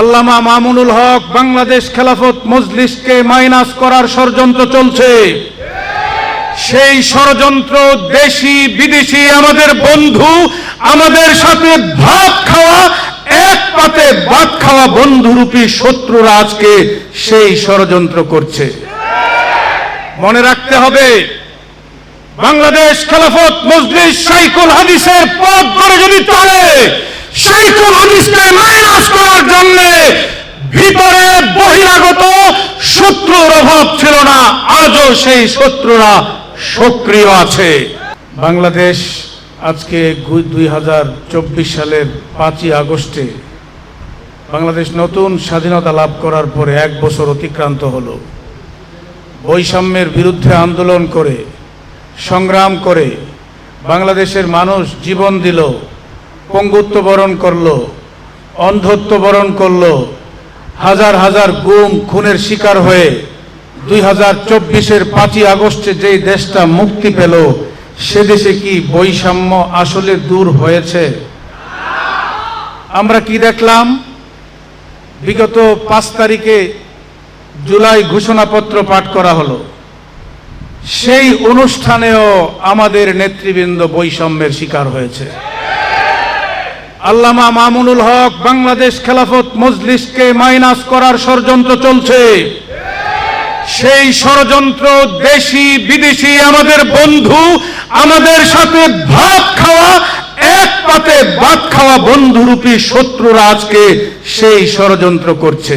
আল্লামা মামুনুল হক Bangladesh Khelafat মজলিসকে minus করার ষড়যন্ত্র চলছে। সেই ষড়যন্ত্র দেশি, বিদেশি, আমাদের বন্ধু, আমাদের সাথে ভাত খাওয়া, এক পাতে ভাত খাওয়া বন্ধুরূপী শত্রুরা আজকে সেই ষড়যন্ত্র করছে। মনে রাখতে হবে, বাংলাদেশ খেলাফত মজলিস সাইকুল হাদিসের পথ ধরে যদি চলে সাইকুল হাদিসকে মাইনাস করার জন্য ভিতরে বহিরাগত শত্রুর অভাব ছিল না, আজও সেই শত্রুরা সক্রিয় আছে। বাংলাদেশ আজকে দুই হাজার চব্বিশ সালের পাঁচই আগস্টে বাংলাদেশ নতুন স্বাধীনতা লাভ করার পরে এক বছর অতিক্রান্ত হলো। বৈষম্যের বিরুদ্ধে আন্দোলন করে, সংগ্রাম করে বাংলাদেশের মানুষ জীবন দিল, পঙ্গুত্ব বরণ করল, অন্ধত্ব বরণ করল হাজার হাজার গুম, খুনের শিকার হয়ে দুই হাজার চব্বিশের পাঁচই আগস্টে যেই দেশটা মুক্তি পেল, সে দেশে কি বৈষম্য আসলে দূর হয়েছে? আমরা কি দেখলাম? বিগত পাঁচ তারিখে জুলাই ঘোষণাপত্র পাঠ করা হলো। সেই অনুষ্ঠানেও আমাদের নেতৃবৃন্দ বৈষম্যের শিকার হয়েছে। আল্লামা মামুনুল হক বাংলাদেশ খেলাফত মজলিসকে মাইনাস করার ষড়যন্ত্র চলছে। সেই ষড়যন্ত্র দেশি, বিদেশি, আমাদের বন্ধু, আমাদের সাথে ভাত খাওয়া, এক পাতে ভাত খাওয়া বন্ধুরূপী শত্রুরা আজকে সেই ষড়যন্ত্র করছে।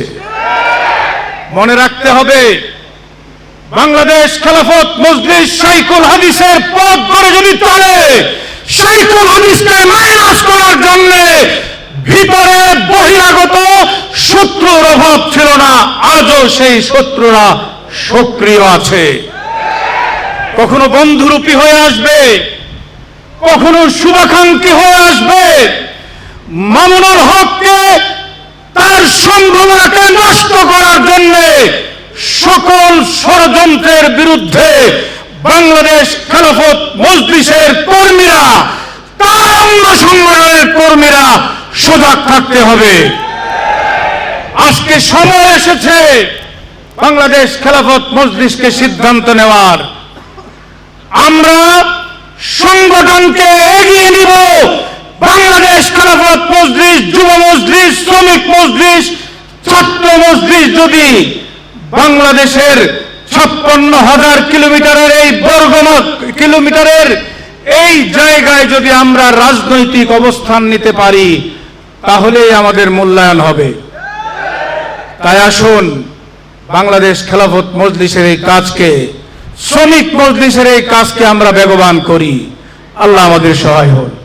মনে রাখতে হবে, বাংলাদেশ খেলাফত মজলিস সাইকুল হাদিসের পথ ধরে যদি চলে সাইকুল হাদিসকে মাইনাস করার জন্য ভিতরে বহিরাগত শত্রুর অভাব ছিল না, আজও সেই শত্রুরা সক্রিয় আছে। কখনো বন্ধুরূপী হয়ে আসবে, কখনো শুভাকাঙ্ক্ষী হয়ে আসবে, মামুনুল হককে তার সম্ভাবনাকে নষ্ট করার জন্য সকল ষড়যন্ত্রের বিরুদ্ধে বাংলাদেশ খেলাফত মজলিসের কর্মীরা তার অঙ্গ সংগঠনের কর্মীরা সজাগ থাকতে হবে। আজকে সময় এসেছে বাংলাদেশ খেলাফত মজলিসকে সিদ্ধান্ত নেওয়ার। আমরা সংগঠনকে এগিয়ে নিব। বাংলাদেশ খেলাফত মজলিস, যুব মজলিস, শ্রমিক মজলিস, ছাত্র মজলিস যদি বাংলাদেশের ছাপ্পান্ন হাজার কিলোমিটারের এই বর্গ কিলোমিটারের এই জায়গায় যদি আমরা রাজনৈতিক অবস্থান নিতে পারি, তাহলেই আমাদের মূল্যায়ন হবে। তাই আসুন, বাংলাদেশ খেলাফত মজলিসের এই কাজকে, শ্রমিক মজলিসের এই কাজকে আমরা বেগবান করি। আল্লাহ আমাদের সহায় হোক।